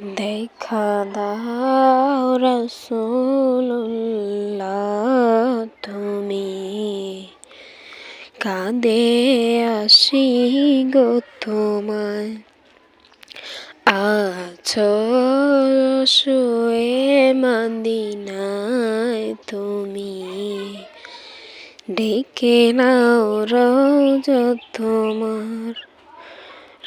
দেখা দাও রসুল্লাহ তুমি কাঁদে আসি গো তোমায়। আছো শুয়ে মদিনায়, তুমি ডেকে নাও রোজ তোমার।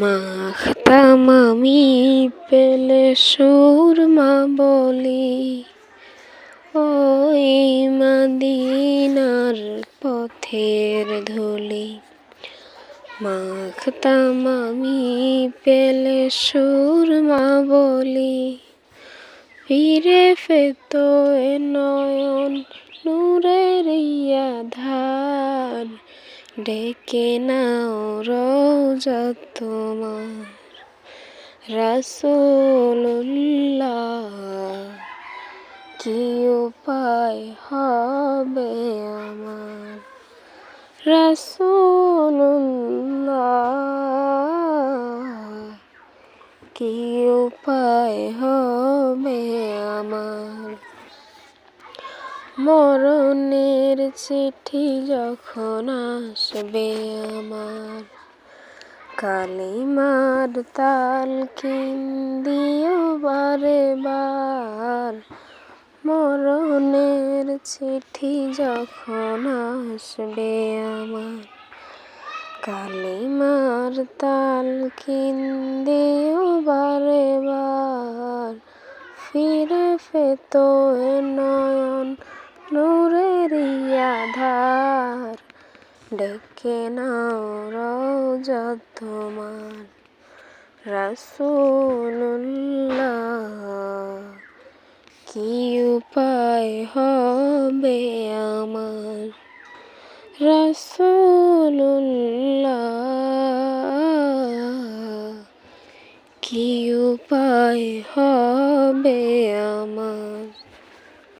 মাখতাম আমি পেলে সুরমা বলি, ওই মদিনার পথের ধুলি। মাখতাম আমি পেলে সুরমা বলি, ফিরে ফেতো এ নয়ন নূরের ধার ডেকে নাও রোজা তোমার রসুল্লাহ কি উপায় হবে আমার? রসুল্লাহ কি উপায় হবে আমার? মরণের চিঠি যখন আসবে আমার কালিমার তাল দিও বারে বার। মরণের চিঠি যখন আসবে আমার কালিমার তাল দিও বারে বার। ফিরে ফেতো নয়ন নূরের আধার ডেকে নাও রোজা তোমার রসুল্লাহ কি উপায় হবে আমার রসুল্লাহ কি উপায় হবে আমার